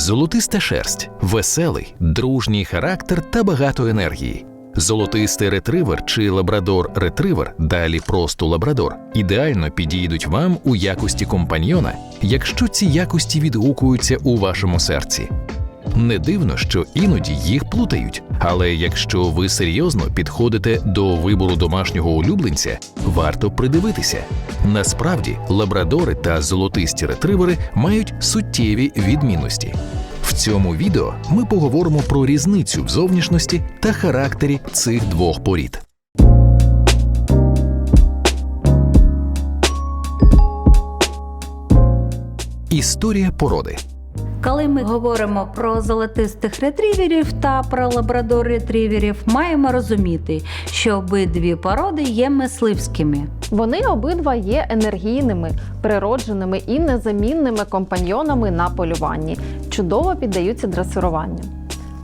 Золотиста шерсть, веселий, дружній характер та багато енергії. Золотистий ретривер чи лабрадор ретривер, далі просто лабрадор, ідеально підійдуть вам у якості компаньйона, якщо ці якості відгукуються у вашому серці. Не дивно, що іноді їх плутають, але якщо ви серйозно підходите до вибору домашнього улюбленця, варто придивитися. Насправді, лабрадори та золотисті ретривери мають суттєві відмінності. В цьому відео ми поговоримо про різницю в зовнішності та характері цих двох порід. Історія породи. Коли ми говоримо про золотистих ретріверів та про лабрадор ретріверів, маємо розуміти, що обидві породи є мисливськими. Вони обидва є енергійними, природженими і незамінними компаньйонами на полюванні, чудово піддаються дресируванню.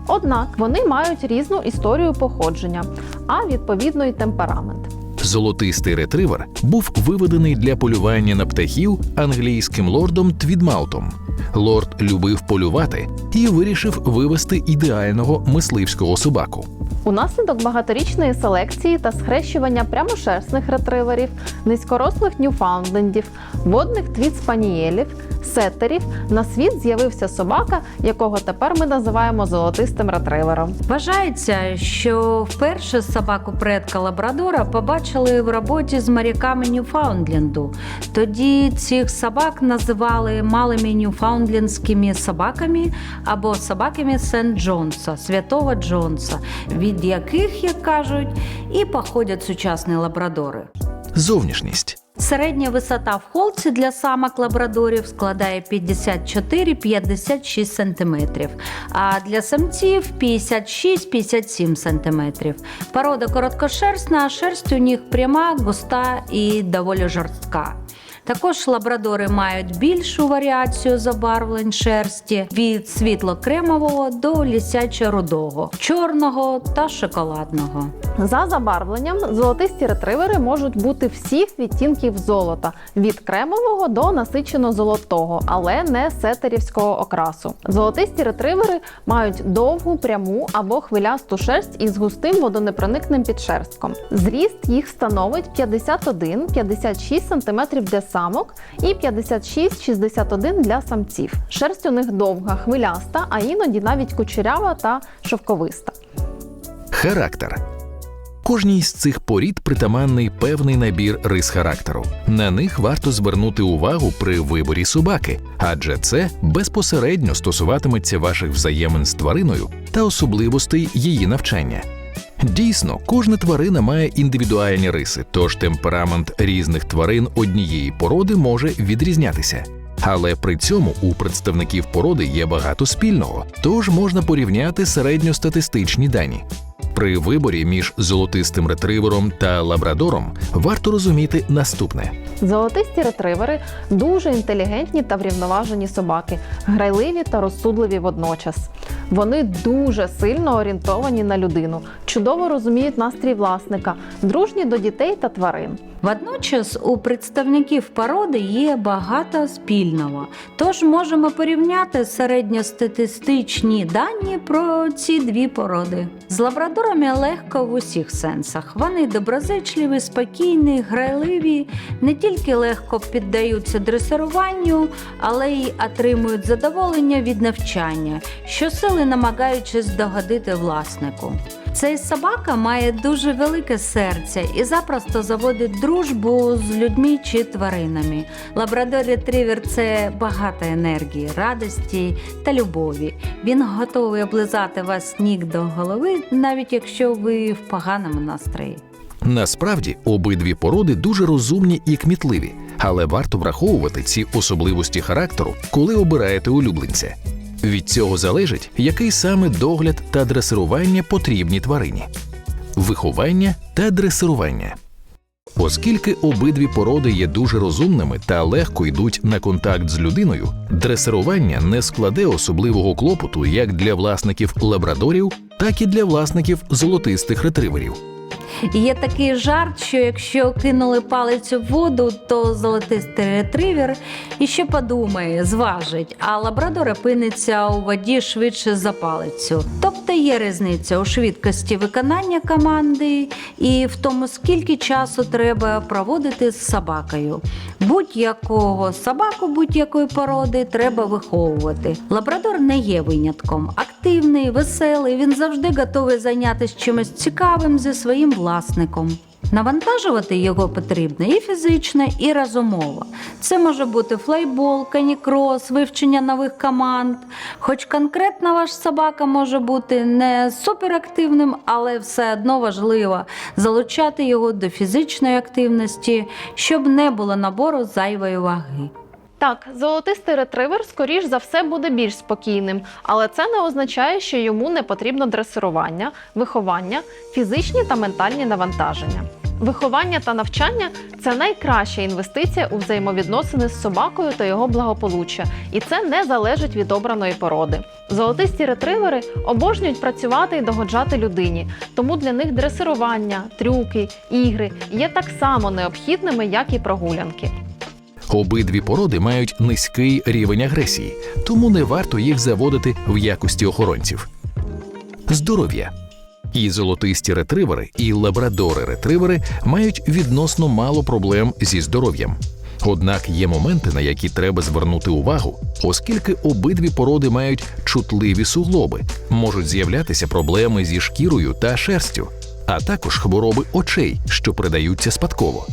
Однак вони мають різну історію походження, а відповідно й темперамент. Золотистий ретривер був виведений для полювання на птахів англійським лордом Твідмаутом. Лорд любив полювати і вирішив вивести ідеального мисливського собаку. Унаслідок багаторічної селекції та схрещування прямошерстних ретриверів, низькорослих ньюфаундлендів, водних твіт-спанієлів, сеттерів на світ з'явився собака, якого тепер ми називаємо золотистим ретривером. Вважається, що вперше собаку предка лабрадора побачили в роботі з моряками Ньюфаундленду. Тоді цих собак називали малими ньюфаундлендськими собаками або собаками Сент Джонса, святого Джонса, від яких, як кажуть, і походять сучасні лабрадори. Зовнішність. Середня висота в холці для самок лабрадорів складає 54-56 см, а для самців 56-57 см. Порода короткошерстна, шерсть у них пряма, густа і доволі жорстка. Також лабрадори мають більшу варіацію забарвлень шерсті від світло-кремового до лісячо-рудого, чорного та шоколадного. За забарвленням золотисті ретривери можуть бути всіх відтінків золота від кремового до насичено золотого, але не сетерівського окрасу. Золотисті ретривери мають довгу, пряму або хвилясту шерсть із густим водонепроникним підшерстком. Зріст їх становить 51-56 см для самок і 56-61 для самців. Шерсть у них довга, хвиляста, а іноді навіть кучерява та шовковиста. Характер. Кожній з цих порід притаманний певний набір рис характеру. На них варто звернути увагу при виборі собаки, адже це безпосередньо стосуватиметься ваших взаємин з твариною та особливостей її навчання. Дійсно, кожна тварина має індивідуальні риси, тож темперамент різних тварин однієї породи може відрізнятися. Але при цьому у представників породи є багато спільного, тож можна порівняти середньостатистичні дані. При виборі між золотистим ретривером та лабрадором варто розуміти наступне: Золотисті ретривери дуже інтелігентні та врівноважені собаки, грайливі та розсудливі водночас. Вони дуже сильно орієнтовані на людину, чудово розуміють настрій власника, дружні до дітей та тварин. Водночас у представників породи є багато спільного, тож можемо порівняти середньостатистичні дані про ці дві породи. З лабрадорами легко в усіх сенсах. Вони доброзичливі, спокійні, грайливі, не тільки легко піддаються дресируванню, але й отримують задоволення від навчання, щосили намагаючись догодити власнику. Цей собака має дуже велике серце і запросто заводить дружбу з людьми чи тваринами. Лабрадор ретрівер це багато енергії, радості та любові. Він готовий облизати вас ніг до голови, навіть якщо ви в поганому настрої. Насправді обидві породи дуже розумні і кмітливі, але варто враховувати ці особливості характеру, коли обираєте улюбленця. Від цього залежить, який саме догляд та дресирування потрібні тварині. Виховання та дресирування. Оскільки обидві породи є дуже розумними та легко йдуть на контакт з людиною, дресирування не складе особливого клопоту як для власників лабрадорів, так і для власників золотистих ретриверів. Є такий жарт, що якщо кинули палицю в воду, то золотистий ретривер і ще подумає, зважить, а лабрадор опиниться у воді швидше за палицю. Тобто є різниця у швидкості виконання команди і в тому, скільки часу треба проводити з собакою. Будь-якого собаку будь-якої породи треба виховувати. Лабрадор не є винятком. Активний, веселий, він завжди готовий зайнятися чимось цікавим зі своїм власником. Навантажувати його потрібно і фізично, і розумово. Це може бути флейбол, канікрос, вивчення нових команд. Хоч конкретно ваш собака може бути не суперактивним, але все одно важливо залучати його до фізичної активності, щоб не було набору зайвої ваги. Так, золотистий ретривер, скоріш за все, буде більш спокійним, але це не означає, що йому не потрібно дресирування, виховання, фізичні та ментальні навантаження. Виховання та навчання це найкраща інвестиція у взаємовідносини з собакою та його благополуччя, і це не залежить від обраної породи. Золотисті ретривери обожнюють працювати і догоджати людині, тому для них дресирування, трюки, ігри є так само необхідними, як і прогулянки. Обидві породи мають низький рівень агресії, тому не варто їх заводити в якості охоронців. Здоров'я. І золотисті ретривери, і лабрадори-ретривери мають відносно мало проблем зі здоров'ям. Однак є моменти, на які треба звернути увагу, оскільки обидві породи мають чутливі суглоби, можуть з'являтися проблеми зі шкірою та шерстю, а також хвороби очей, що передаються спадково.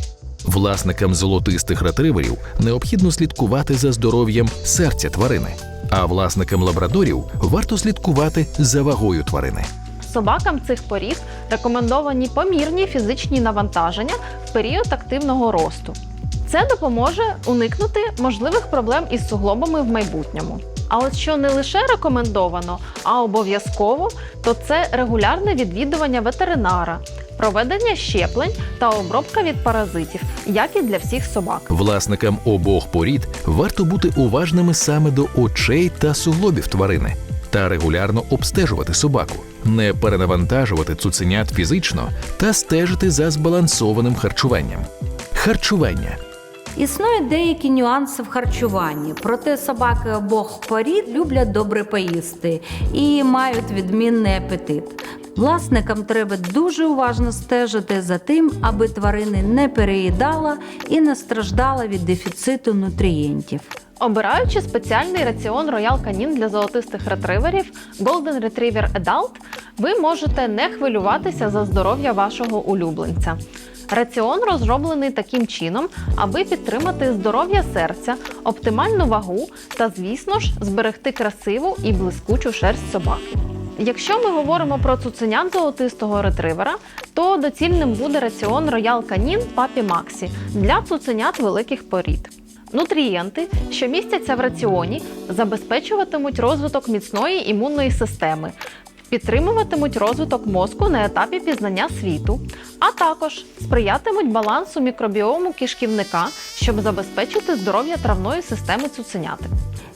Власникам золотистих ретриверів необхідно слідкувати за здоров'ям серця тварини, а власникам лабрадорів варто слідкувати за вагою тварини. Собакам цих порід рекомендовані помірні фізичні навантаження в період активного росту. Це допоможе уникнути можливих проблем із суглобами в майбутньому. А от що не лише рекомендовано, а обов'язково, то це регулярне відвідування ветеринара, проведення щеплень та обробка від паразитів, як і для всіх собак. Власникам обох порід варто бути уважними саме до очей та суглобів тварини та регулярно обстежувати собаку, не перенавантажувати цуценят фізично та стежити за збалансованим харчуванням. Харчування. Існують деякі нюанси в харчуванні, проте собаки обох порід люблять добре поїсти і мають відмінний апетит. Власникам треба дуже уважно стежити за тим, аби тварини не переїдала і не страждала від дефіциту нутрієнтів. Обираючи спеціальний раціон Royal Canin для золотистих ретриверів Golden Retriever Adult, ви можете не хвилюватися за здоров'я вашого улюбленця. Раціон розроблений таким чином, аби підтримати здоров'я серця, оптимальну вагу та, звісно ж, зберегти красиву і блискучу шерсть собаки. Якщо ми говоримо про цуценят золотистого ретривера, то доцільним буде раціон Royal Canin Papi Maxi для цуценят великих порід. Нутрієнти, що містяться в раціоні, забезпечуватимуть розвиток міцної імунної системи, підтримуватимуть розвиток мозку на етапі пізнання світу, а також сприятимуть балансу мікробіому кишківника, щоб забезпечити здоров'я травної системи цуценяти.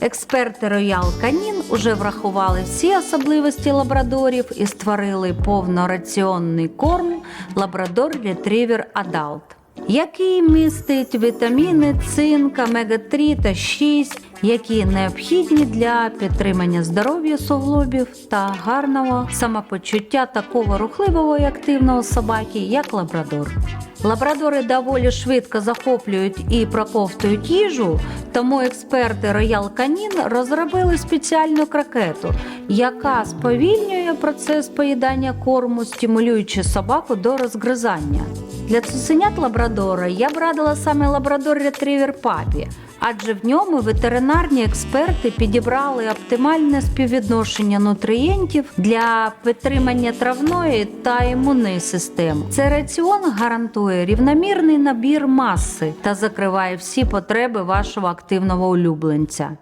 Експерти Royal Canin уже врахували всі особливості лабрадорів і створили повнораціонний корм Labrador Retriever Adult, який містить вітаміни, цинк, омега-3 та 6, які необхідні для підтримання здоров'я суглобів та гарного самопочуття такого рухливого і активного собаки, як лабрадор. Лабрадори доволі швидко захоплюють і проковтують їжу, тому експерти Royal Canin розробили спеціальну крокету, яка сповільнює процес поїдання корму, стимулюючи собаку до розгризання. Для цуценят лабрадора я б радила саме лабрадор ретривер папі, адже в ньому ветеринарні експерти підібрали оптимальне співвідношення нутрієнтів для підтримання травної та імунної системи. Цей раціон гарантує рівномірний набір маси та закриває всі потреби вашого активного улюбленця.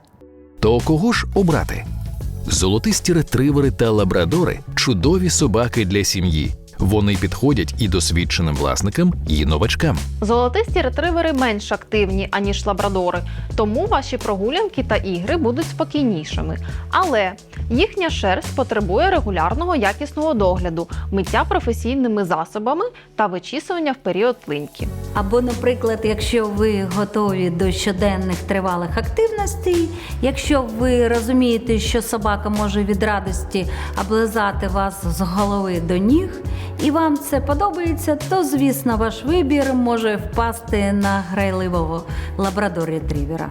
То кого ж обрати? Золотисті ретривери та лабрадори чудові собаки для сім'ї, Вони підходять і досвідченим власникам, і новачкам. Золотисті ретривери менш активні, аніж лабрадори, тому ваші прогулянки та ігри будуть спокійнішими. Але їхня шерсть потребує регулярного якісного догляду, миття професійними засобами та вичісування в період линьки. Або, наприклад, якщо ви готові до щоденних тривалих активностей, якщо ви розумієте, що собака може від радості облизати вас з голови до ніг, і вам це подобається, то звісно ваш вибір може впасти на грайливого лабрадор-ретрівера.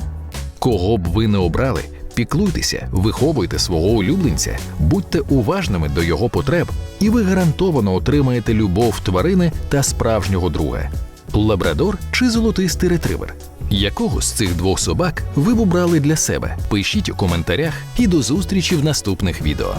Кого б ви не обрали, піклуйтеся, виховуйте свого улюбленця, будьте уважними до його потреб, і ви гарантовано отримаєте любов тварини та справжнього друга. Лабрадор чи золотистий ретривер? Якого з цих двох собак ви б обрали для себе? Пишіть у коментарях і до зустрічі в наступних відео.